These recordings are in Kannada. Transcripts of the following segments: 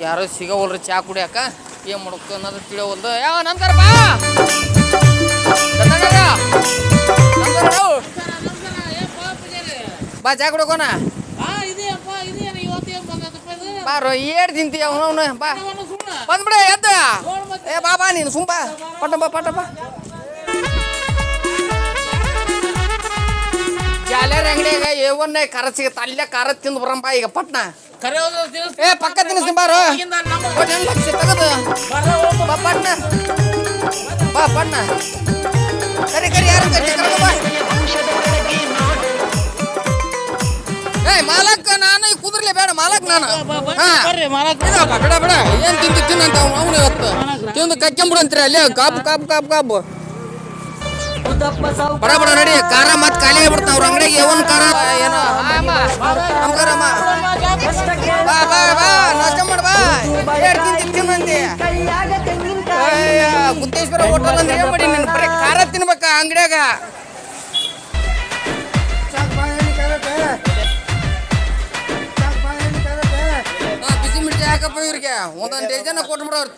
ಯಾರೋ ಸಿಗವಲ್ರಿ ಚಾ ಕುಡಿಯಾಕ? ಏನು ಮಾಡ್ಬೇಕು ಅನ್ನೋದು ತಿಳಿಯವಲ್ದು ಯಾವ ನಂತರ ಬಾ. ಬಾ! ಚಾ ಕುಡ್ಕೋಣ ಬಾರೋ ಏಡ್ ತಿಂತೀಯ ಅವನು ಬಾ. ಬಂದ್ಬಿಡ ಎದ್ದ. ಏ, ಬಾ ಬಾ ನೀನು ಸುಂಬ ಪಟ್ಟ ಬಾ ಪಟ್ಟ ಬಾ. ಜಾಲೇರ್ ಅಂಗಡಿಯಾಗ ಏ ಕರ ಸಿಗತ್ತ, ಅಲ್ಲೇ ಖಾರ ತಿಂದು ಬರಂಬ ಈಗ ಪಟ್ನ. ಏ ಪಕ್ಕ ತಿನ್ನಿಸ್ತೀನಿ ಬಾರೋ ಒಂದು ಲಕ್ಷ ತಗದು ಬಾ ಪಟ್ನ ಬಾ ಪಟ್ನ ಕರಿ ಕರಿ ಯಾರು ಕರಿ ಕರ್ಕೊ ಬಾ ಏ ಮಾಲಕ್ ನಾನು ಈ ಕುದುರ್ಲೆ ಬೇಡ ಮಾಲಕ್ ನಾನು ಬಿಡ ಬಿಡ ಏನ್ ತಿಂದು ತಿನ್ನಂತ ಅವನು ಇವತ್ತು ತಿಂದು ಕಕ್ಕೊಂಬಿಡಂತ್ರಿ ಅಲ್ಲಿ ಕಾಪು ಕಾಪು ಕಾಪು ಕಾಪು ಬಡ ಬಡ ನಡಿ ಕಾರ ಮತ್ ಖಾಲಿ ಆಗ್ಬಿಡ್ತಾವ ಅವ್ರ ಅಂಗಡಿಗೆ ಯಾವನ್ ಕಾರ ಏನೋ ಅಮ್ಮ, ತಿಂತಿ ತೆಂಗಿನಕಾಯಿ ಅಯ್ಯ ಗುದ್ದೇಶ್ವರ ಹೋಟೆಲ್ ಅಂದ್ರೆ ಏನ್ ಮಾಡಿ ನೀನು ಬರೀ ಖಾರ ತಿನ್ಬೇಕ ಅಂಗಡಿಯಾಗ. ಹಾ, ಬಿಸಿ ಮಿರ್ಚಿ ಹಾಕಪ್ಪ ಇವ್ರಿಗೆ. ಒಂದೊಂದು ಡಜನ್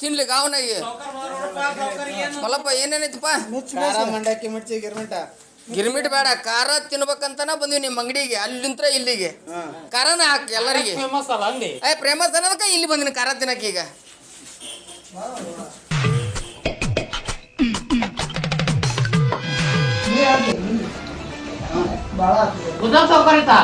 ತಿನ್ಲಿ ಅವನಾಗಿ ಮಲ್ಲಪ್ಪ ಏನೇನೈತಪ್ಪ ಖಾರ ಮಂಡಕ್ಕಿ ಮಿರ್ಚಿ ಗಿರ್ಮಿಟ. ಗಿರ್ಮಿಟ್ ಬೇಡ ಖಾರ ತಿನ್ಬೇಕಂತನ ಬಂದ್ವಿ ನಿಮ್ಮ ಅಂಗಡಿಗೆ ಅಲ್ಲಿಂತ್ರ ಇಲ್ಲಿಗೆ. ಖಾರನ ಹಾಕಿ ಎಲ್ಲರಿಗೆ. ಏ ಪ್ರೇಮಸ್ ಅನ್ನೋದಕ್ಕೆ ಇಲ್ಲಿ ಬಂದಿನಿ ಖಾರ ತಿನ್ನಕ್ಕೆ ಈಗ. ಗುಜರಾತ್ ಸೌಕರ್ಯ ಸೌಕರ್ಯ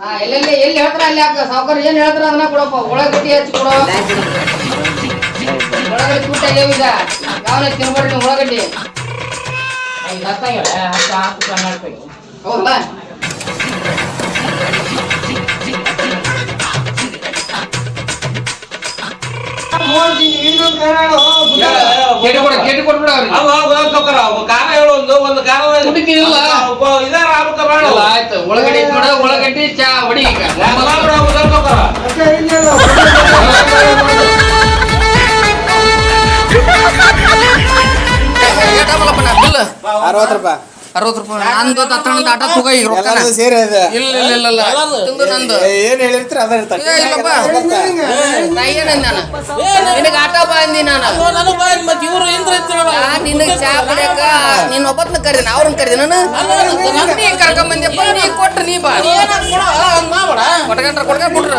ಹಾ ಎಲ್ಲೆಲ್ಲಿ ಎಲ್ಲಿ ಹೇಳ್ತಾರ ಅಲ್ಲಿ ಹಾಕ. ಸಾವುಕಾರ ಏನ್ ಹೇಳ್ತಾರ ಅದನ್ನ ಕೊಡಪ್ಪ. ಒಳಗಟ್ಟಿ ಹಚ್ಚಿ ಕೊಡೋ. ಈಗ. ಯಾವನ ತಿನ್ಬೇಡ್ರಿ ಉಳ್ಳಾಗಡ್ಡಿ ಹೌದಲ್ಲ ಕೇಟಿ ಕೊಡ ಕೇಟಿ ಕೊಟ್ಬಿಡ ಅವ್ರಿಗೆ ಖಾರ ಹೇಳು ಒಂದು ಒಂದು ಖಾರ ಕುಡಿತೀನಿಲ್ಲ. ಇದಾರ ಆಗ್ಬೇಕ ಬೇಡ ಅಲ್ಲ, ಆಯ್ತು ಒಳಗಡೆ ಇಟ್ ಮಾಡ ಒಳಗಡ್ಡಿ ಚಾ ಹೊಡಿ ಈಗ ಏಟಾಮಲ್ಲಪ್ಪ ನಾ ಬಿಲ್ ಅರವತ್ತು ರೂಪಾಯಿ ಅರವತ್ತು ರೂಪಾಯಿ ನಂದು ತತ್ತಣದ ಆಟ ತಗೋ ಈಗ ರೊಕ್ಕನ ಎಲ್ಲರೂ ಸೇರಿ ಇದೆ ಇಲ್ಲ ಇಲ್ಲ ಇಲ್ಲ ಇಲ್ಲ ತಿಂದು ನಂದು ಏ, ಏನ್ ಹೇಳಿರ್ತೀರ ಅದ ಇರ್ತಾರೆ ಏ, ಇಲ್ಲಪ್ಪ ನಾ ಏನಂದ ನಾನು ನಿನಗೆ ಆಟ ಬಾ ಅಂದಿ ನಾನು ಮತ್ತೆ ಇವರು ಇಂದ್ರ ಆ, ನಿನಗೆ ಚಾ ಕುಡಿಯಕ ನೀನ್ ಒಬ್ಬತ್ನ ಕರೀನ ಅವ್ರನ್ನ ಕರೀದಿ ನಾನು ನೀ ಕರ್ಕೊಂಡ್ ಬಂದ್ಯಪ್ಪ ನೀ ಕೊಟ್ಟ ನೀ ಬಾ ಕೊಟ್ಕೊಂಡ್ರ ಕೊಟ್ಕೊಂಡ್ ಬಿಟ್ರ